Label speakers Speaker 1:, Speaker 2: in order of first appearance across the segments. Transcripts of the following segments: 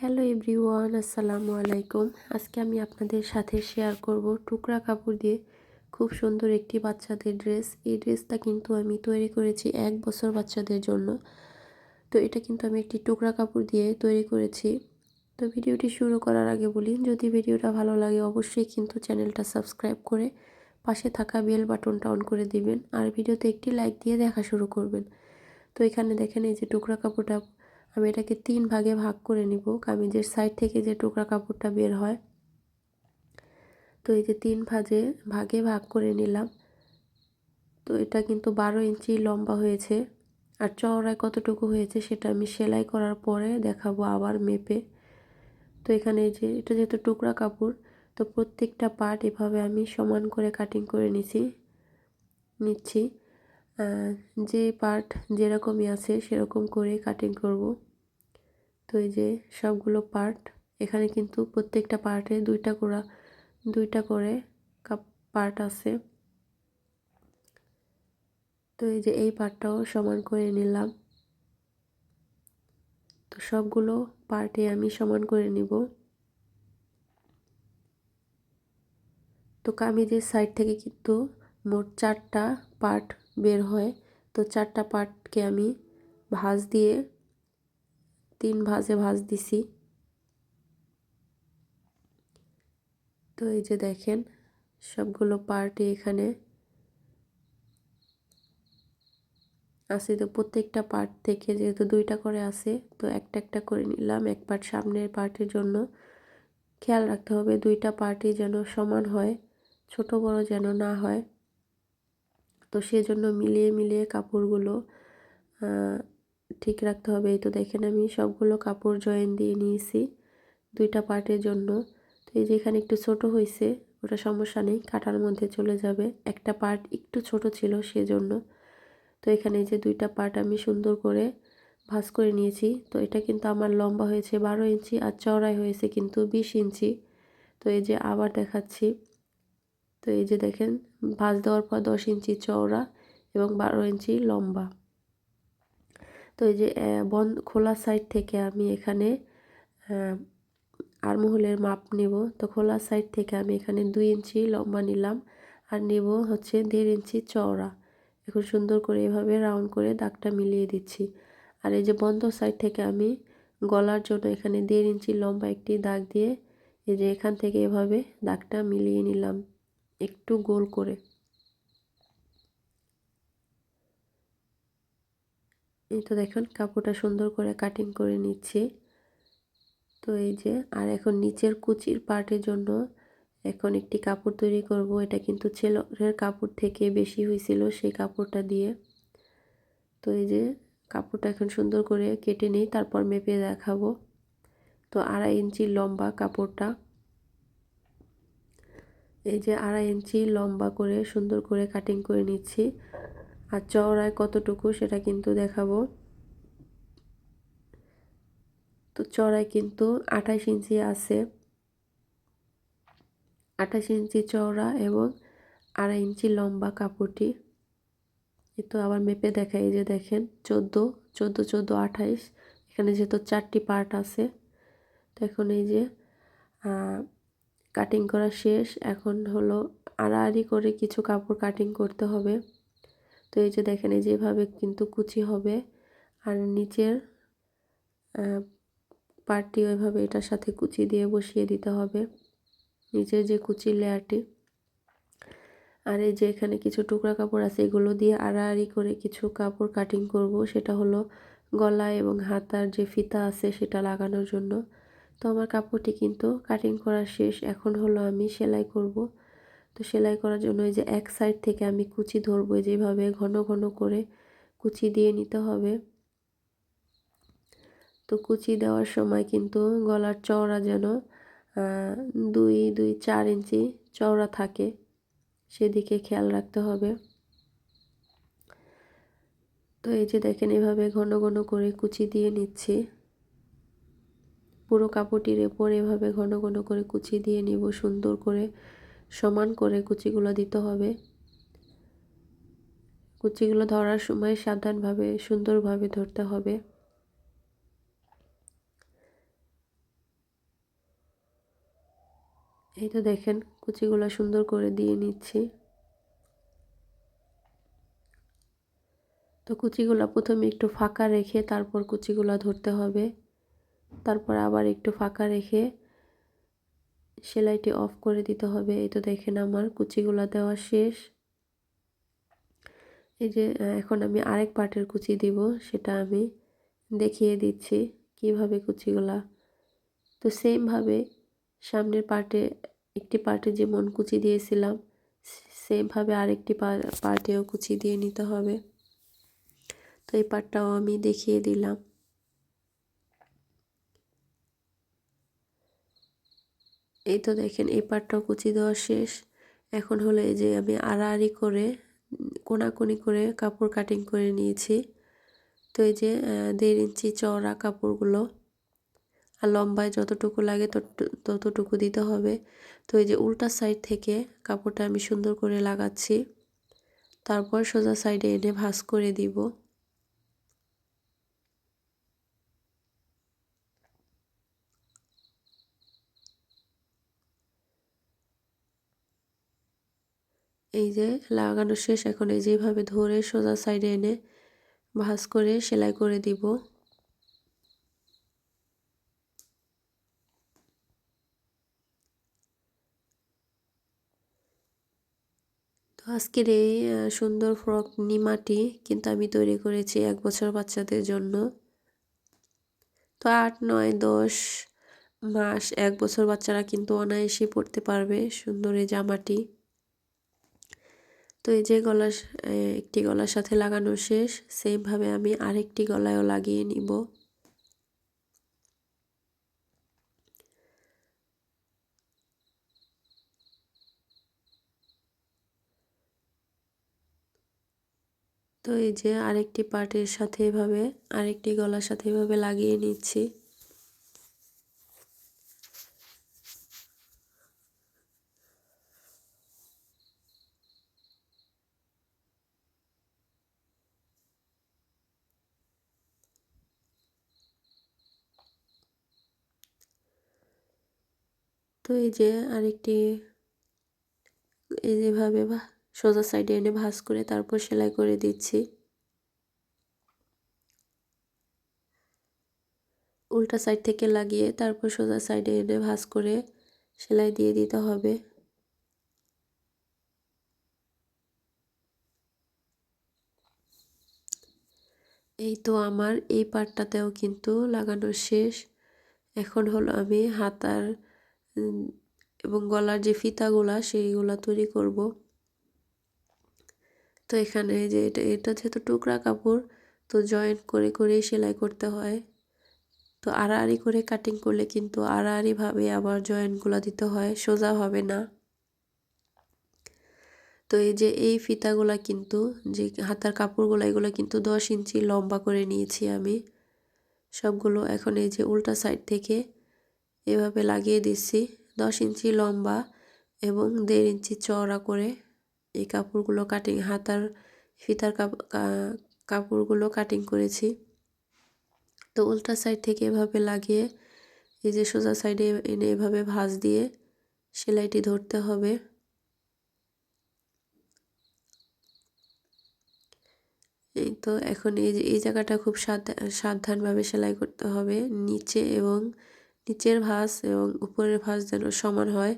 Speaker 1: Hello everyone, আসসালামু আলাইকুম। আজকে আমি আপনাদের সাথে শেয়ার করব টুকরা কাপড় দিয়ে খুব সুন্দর একটি বাচ্চাদের ড্রেস এই ড্রেসটা কিন্তু আমি তৈরি করেছি এক বছর বাচ্চাদের জন্য। তো এটা কিন্তু আমি একটি টুকরা কাপড় দিয়ে তৈরি করেছি। তো ভিডিওটি শুরু করার আগে বলি, যদি ভিডিওটা ভালো লাগে অবশ্যই কিন্তু চ্যানেলটা সাবস্ক্রাইব করে পাশে থাকা বেল বাটনটা অন করে দিবেন। আর ভিডিওতে একটি লাইক দিয়ে দেখা শুরু করবেন। তো এখানে দেখেন এই যে টুকরা কাপড়টা আমি এটাকে তিন ভাগে ভাগ করে নিব। কামিজের সাইড থেকে যে টুকরা কাপড়টা বের হয়, তো এই যে তিন ভাজে, ভাগে ভাগ করে নিলাম। তো এটা কিন্তু বারো ইঞ্চি লম্বা হয়েছে আর চওড়ায় কতটুকু হয়েছে সেটা আমি সেলাই করার পরে দেখাবো আবার মেপে। তো এখানে যে, এটা যেহেতু টুকরা কাপড়, তো প্রত্যেকটা পার্ট এভাবে আমি সমান করে কাটিং করে নিছি, নিচ্ছি। যে পার্ট যেরকমই আছে সেরকম করে কাটিং করব। তো এই যে সবগুলো পার্ট এখানে কিন্তু প্রত্যেকটা পার্টে দুইটা করা, দুইটা করে কাপ পার্ট আছে। তো এই যে এই পার্টটাও সমান করে নিলাম। তো সবগুলো পার্টে আমি সমান করে নিব। তো কামিজের সাইড থেকে কিন্তু মোট চারটা পার্ট বের হয় তো চারটা পার্টকে আমি ভাঁজ দিয়ে, তিন ভাজে ভাজ দিছি। তো এই যে দেখেন, সবগুলো পার্টি এখানে আছে। তো প্রত্যেকটা পার্ট থেকে যেহেতু দুইটা করে আছে, তো একটা একটা করে নিলাম। এক পার্ট সামনের পার্টের জন্য খেয়াল রাখতে হবে, দুইটা পার্টি যেন সমান হয়, ছোট বড় যেন না হয়। তো সেজন্য মিলিয়ে মিলিয়ে কাপড়গুলো ঠিক রাখতে হবে। এই তো দেখেন আমি সবগুলো কাপড় জয়েন দিয়ে নিয়েছি দুইটা পার্টের জন্য। তো এই যে এখানে একটু ছোট হয়েছে ওটা সমস্যা নেই, কাটার মধ্যে চলে যাবে। একটা পার্ট একটু ছোট ছিল সেজন্য। তো এখানে যে দুইটা পার্ট আমি সুন্দর করে ভাজ করে নিয়েছি। তো এটা কিন্তু আমার লম্বা হয়েছে বারো ইঞ্চি আর চওড়াই হয়েছে কিন্তু বিশ ইঞ্চি। তো এই যে আবার দেখাচ্ছি। তো এই যে দেখেন, ভাজ দেওয়ার পর দশ ইঞ্চি চওড়া এবং বারো ইঞ্চি লম্বা। তো এই যে বন্ধ খোলা সাইড থেকে আমি এখানে আরমহলের মাপ নেব। তো খোলা সাইড থেকে আমি এখানে দুই ইঞ্চি লম্বা নিলাম আর নেব হচ্ছে দেড় ইঞ্চি চওড়া। এখন সুন্দর করে এভাবে রাউন্ড করে দাগটা মিলিয়ে দিচ্ছি। আর এই যে বন্ধ সাইড থেকে আমি গলার জন্য এখানে দেড় ইঞ্চি লম্বা একটি দাগ দিয়ে এই যে এখান থেকে এভাবে দাগটা মিলিয়ে নিলাম। একটু গোল করে। এই তো দেখুন, কাপড়টা সুন্দর করে কাটিং করে নিচ্ছি। তো এই যে, আর এখন নিচের কুচির পার্টের জন্য এখন একটি কাপড় তৈরি করব। এটা কিন্তু ছেলের কাপড় থেকে বেশি হয়েছিল সেই কাপড়টা দিয়ে। তো এই যে, কাপড়টা এখন সুন্দর করে কেটে নিই, তারপর মেপে দেখাবো। তো আড়াই ইঞ্চি লম্বা কাপড়টা। এই যে আড়াই ইঞ্চি লম্বা করে সুন্দর করে কাটিং করে নিচ্ছি। আর চওড়ায় কতটুকু সেটা কিন্তু দেখাবো। তো চড়াই কিন্তু আঠাশ ইঞ্চি আছে। আঠাশ ইঞ্চি চওড়া এবং আড়াই ইঞ্চি লম্বা কাপড়টি। কিন্তু আবার মেপে দেখাই যে দেখেন, চোদ্দ চোদ্দ চোদ্দ আঠাইশ এখানে যেহেতু চারটি পার্ট আছে, তো এখন এই যে কাটিং করা শেষ। এখন হলো আড়াআড়ি করে কিছু কাপড় কাটিং করতে হবে। তো এই যে দেখেন, এই যেভাবে কিন্তু কুচি হবে। আর নিচের পার্টটি ওইভাবে এটার সাথে কুচি দিয়ে বসিয়ে দিতে হবে। নিচের যে কুচি লেয়ারটি আর এই যে এখানে কিছু টুকরা কাপড় আছে, এগুলো দিয়ে আড়াআড়ি করে কিছু কাপড় কাটিং করব। সেটা হলো গলা এবং হাতার যে ফিতা আছে, সেটা লাগানোর জন্য। তো আমার কাপড়টি কিন্তু কাটিং করা শেষ। এখন হলো আমি সেলাই করব। তো সেলাই করার জন্য এই যে এক সাইড থেকে আমি কুচি ধরবো যেভাবে ঘন ঘন করে কুচি দিয়ে নিতে হবে। তো কুচি দেওয়ার সময় কিন্তু গলার চওড়া যেন দুই দুই, চার ইঞ্চি চওড়া থাকে, সেদিকে খেয়াল রাখতে হবে। তো এই যে দেখেন এভাবে ঘন ঘন করে কুচি দিয়ে নিচ্ছি। পুরো কাপড়টির এরপর এভাবে ঘন ঘন করে কুচি দিয়ে নিব, সুন্দর করে, সমান করে কুচিগুলো দিতে হবে। কুচিগুলো ধরার সময় সাবধানভাবে, সুন্দরভাবে ধরতে হবে। এই তো দেখেন, কুচিগুলো সুন্দর করে দিয়ে নিচ্ছি। তো কুচিগুলো প্রথমে একটু ফাঁকা রেখে তারপর কুচিগুলো ধরতে হবে। তারপর আবার একটু ফাঁকা রেখে সেলাইটি অফ করে দিতে হবে। এই তো দেখেন আমার কুচিগুলো দেওয়া শেষ। এই যে এখন আমি আরেক পাটের কুচি দিব, সেটা আমি দেখিয়ে দিচ্ছি কীভাবে কুচিগুলা। তো সেমভাবে সামনের পার্টে একটি পার্টে যেমন কুচি দিয়েছিলাম, সেমভাবে আরেকটি পার্টেও কুচি দিয়ে নিতে হবে। তো এই পার্টটাও আমি দেখিয়ে দিলাম। এই তো দেখেন, এই পার্টটাও কুচি দেওয়া শেষ। এখন হলো এই যে আমি আড়াআড়ি করে কোনাকুনি করে কাপড় কাটিং করে নিয়েছি। তো এই যে দেড় ইঞ্চি চওড়া কাপড়গুলো আর লম্বায় যতটুকু লাগে ততটুকু দিতে হবে। তো এই যে উল্টা সাইড থেকে কাপড়টা আমি সুন্দর করে লাগাচ্ছি। তারপর সোজা সাইডে এনে ভাঁজ করে দিব। এই যে লাগানো শেষ, এখন এই যেভাবে ধরে সোজা সাইডে এনে ভাঁজ করে সেলাই করে দিব। তো আজকের এই সুন্দর ফ্রক নিমাটি কিন্তু আমি তৈরি করেছি এক বছর বাচ্চাদের জন্য। তো আট, নয়, দশ মাস এক বছর বাচ্চারা কিন্তু অনায়াসে পড়তে পারবে সুন্দর এই জামাটি। তো এই যে গলা একটি গলার সাথে লাগানো শেষ সেইভাবে আমি আরেকটি গলায়ও লাগিয়ে নিব। তো এই যে আরেকটি পার্টের সাথে এভাবে, আরেকটি গলার সাথে এভাবে লাগিয়ে নিচ্ছি। তো এই যে আরেকটি এই যেভাবে সোজা সাইডে এনে ভাঁজ করে তারপর সেলাই করে দিচ্ছি। উল্টা সাইড থেকে লাগিয়ে তারপর সোজা সাইডে এনে ভাঁজ করে সেলাই দিয়ে দিতে হবে। এই তো আমার এই পার্টটাতেও কিন্তু লাগানো শেষ। এখন হলো আমি হাতার এবং গলার যে ফিতাগুলা, সেইগুলা তৈরি করব। তো এখানে যে এটা এটা যেহেতু টুকরা কাপড়, তো জয়েন্ট করে করে সেলাই করতে হয়। তো আড়াআড়ি করে কাটিং করলে কিন্তু আড়াআড়িভাবে আবার জয়েন্টগুলো দিতে হয়, সোজা হবে না। তো এই যে এই ফিতাগুলা কিন্তু, যে হাতার কাপড়গুলো, এগুলো কিন্তু দশ ইঞ্চি লম্বা করে নিয়েছি আমি। সবগুলো এখন এই যে উল্টা সাইড থেকে এভাবে লাগিয়ে দিচ্ছি। দশ ইঞ্চি লম্বা এবং দেড় ইঞ্চি চওড়া করে এই কাপড়গুলো কাটিং হাতার, ফিতার কাপড়গুলো কাটিং করেছি। তো উল্টা সাইড থেকে এভাবে লাগিয়ে, এই যে সোজা সাইডে এনে এভাবে ভাঁজ দিয়ে সেলাইটি ধরতে হবে। এই তো এখন এই যে, এই জায়গাটা খুব সাবধানভাবে সেলাই করতে হবে। নিচে এবং নিচের ভাঁজ এবং উপরের ভাঁজ যেন সমান হয়।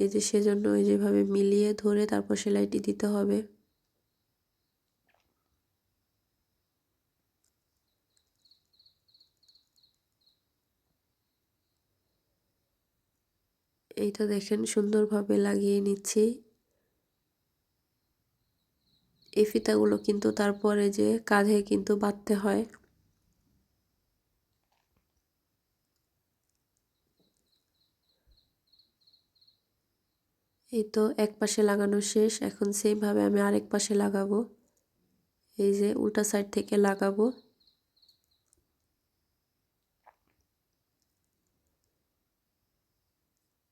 Speaker 1: এই যে সেজন্য ওই যেভাবে মিলিয়ে ধরে তারপর সেলাইটি দিতে হবে। এই তো দেখেন সুন্দরভাবে লাগিয়ে নিচ্ছি। এই ফিতাগুলো কিন্তু তারপরে যে কাঁধে কিন্তু বাঁধতে হয়। এই তো এক পাশে লাগানো শেষ, এখন সেইভাবে আমি আরেক পাশে লাগাবো। এই যে উল্টা সাইড থেকে লাগাবো।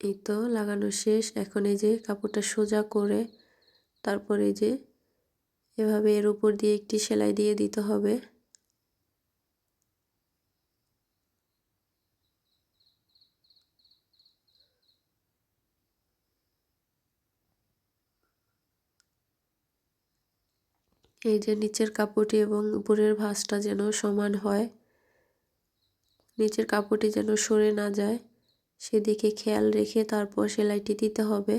Speaker 1: এই তো লাগানো শেষ, এখন এই যে কাপড়টা সোজা করে তারপরে যে এভাবে এর উপর দিয়ে একটি সেলাই দিয়ে দিতে হবে। এই যে নিচের কাপড়টি এবং উপরের ভাঁজটা যেন সমান হয়, নিচের কাপড়টি যেন সরে না যায়, সেদিকে খেয়াল রেখে তারপর সেলাইটি দিতে হবে।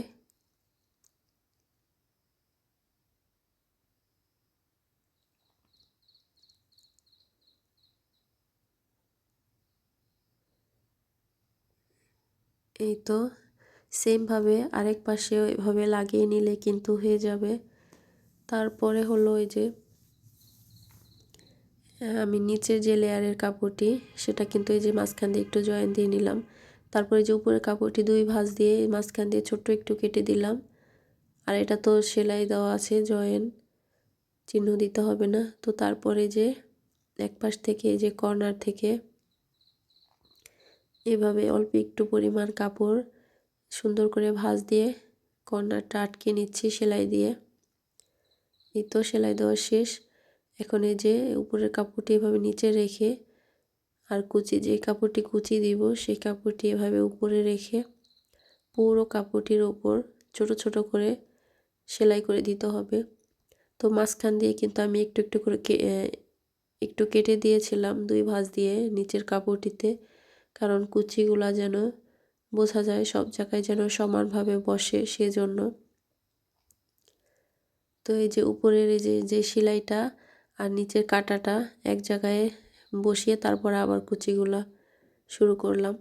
Speaker 1: এই তো সেমভাবে আরেক পাশে এভাবে লাগিয়ে নিলে কিন্তু হয়ে যাবে। তারপরে হলো এই যে আমি নিচের যে লেয়ারের কাপড়টি, সেটা কিন্তু এই যে মাঝখান দিয়ে একটু জয়েন দিয়ে নিলাম। তারপরে যে উপরের কাপড়টি দুই ভাঁজ দিয়ে মাঝখান দিয়ে ছোট্ট একটু কেটে দিলাম। আর এটা তো সেলাই দেওয়া আছে জয়েন চিহ্ন দিতে হবে না। তো তারপরে যে এক পাশ থেকে এই যে কর্নার থেকে এভাবে অল্প একটু পরিমাণ কাপড় সুন্দর করে ভাঁজ দিয়ে কর্নারটা আটকে নিচ্ছি সেলাই দিয়ে। এই তো সেলাই দেওয়া শেষ। এখন এই যে উপরের কাপড়টি এভাবে নিচে রেখে আর কুচি, যে কাপড়টি কুচি দিব, সেই কাপড়টি এভাবে উপরে রেখে পুরো কাপড়টির ওপর ছোট ছোট করে সেলাই করে দিতে হবে। তো মাঝখান দিয়ে কিন্তু আমি একটু একটু করে একটু কেটে দিয়েছিলাম দুই ভাঁজ দিয়ে নিচের কাপড়টিতে, কারণ কুচিগুলা যেন বোঝা যায় সব জায়গায় যেন সমানভাবে বসে সেজন্য। তো এই যে উপরের এই যে যে সেলাইটা আর নিচের কাটাটা এক জায়গায় বসিয়ে তারপর আবার কুচিগুলা শুরু করলাম।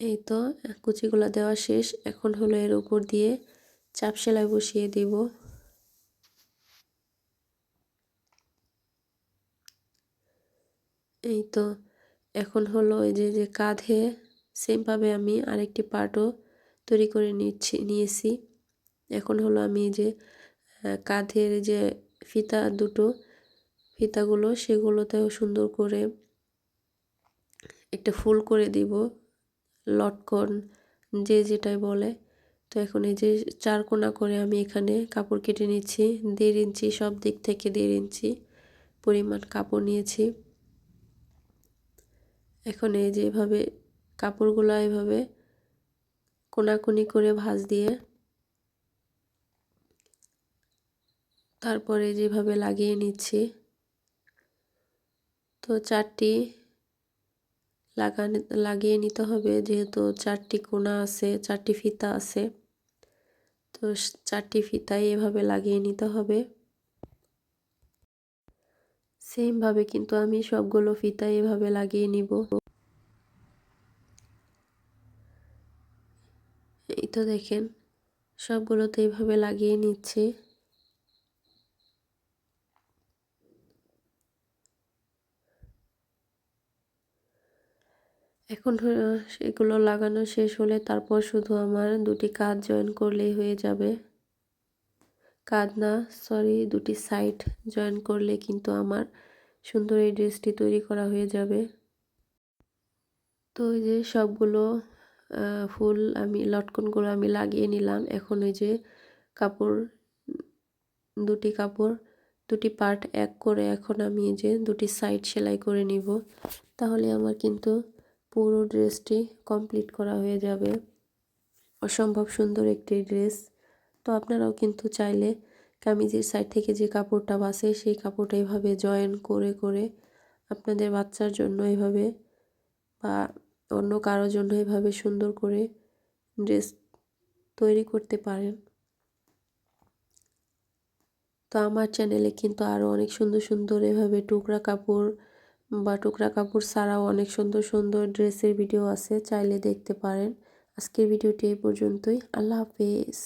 Speaker 1: এই তো, কুচিগুলা দেওয়া শেষ। এখন হলো এর উপর দিয়ে চাপ সেলাই বসিয়ে দিব। এই তো, এখন হলো এই যে যে কাঁধে সেমভাবে আমি আরেকটি পার্টও তৈরি করে নিচ্ছি, নিয়েছি। এখন হলো আমি যে কাঁধের যে ফিতা দুটো, ফিতাগুলো সেগুলোতেও সুন্দর করে একটা ফুল করে দিব, লটকন, যে যেটাই বলে। তো এখন এই যে চার কোনা করে আমি এখানে কাপড় কেটে নিচ্ছি, দেড় ইঞ্চি সব দিক থেকে দেড় ইঞ্চি পরিমাণ কাপড় নিয়েছি। এখন এই যে এভাবে কাপড়গুলো এভাবে কোনাকুনি করে ভাঁজ দিয়ে তারপরে যেভাবে লাগিয়ে নিচ্ছি, তো চারটি লাগানো, লাগিয়ে নিতে হবে যেহেতু চারটি কোনা আছে, চারটি ফিতা আছে, তো চারটি ফিতাই এভাবে লাগিয়ে নিতে হবে। সেমভাবে কিন্তু আমি সবগুলো ফিতা এভাবে লাগিয়ে নিব এই তো দেখেন সবগুলোতে এইভাবে লাগিয়ে নিচ্ছে। এখন সেগুলো লাগানো শেষ হলে তারপর শুধু আমার দুটি কাজ জয়েন করলেই হয়ে যাবে। কাজ না সরি দুটি সাইড জয়েন করলে কিন্তু আমার সুন্দর এই ড্রেসটি তৈরি করা হয়ে যাবে। তো ওই যে সবগুলো ফুল আমি, লটকনগুলো আমি লাগিয়ে নিলাম। এখন ওই যে কাপড়, দুটি কাপড়, দুটি পার্ট এক করে এখন আমি এই যে দুটি সাইড সেলাই করে নিব। তাহলে আমার কিন্তু পুরো ড্রেসটি কমপ্লিট করা হয়ে যাবে। অসম্ভব সুন্দর একটি ড্রেস। তো আপনারাও কিন্তু চাইলে কামিজের সাইড থেকে যে কাপড়টা বাসে, সেই কাপড়টা এভাবে জয়েন করে করে আপনাদের বাচ্চার জন্য এভাবে বা অন্য কারোর জন্য এভাবে সুন্দর করে ড্রেস তৈরি করতে পারেন। তো আমার চ্যানেলে কিন্তু আরও অনেক সুন্দর সুন্দর এভাবে টুকরা কাপড় বা টুকরা কাপড় ছাড়াও অনেক সুন্দর সুন্দর ড্রেসের ভিডিও আছে, চাইলে দেখতে পারেন। আজকের ভিডিওটি এই পর্যন্তই। আল্লাহ হাফেজ।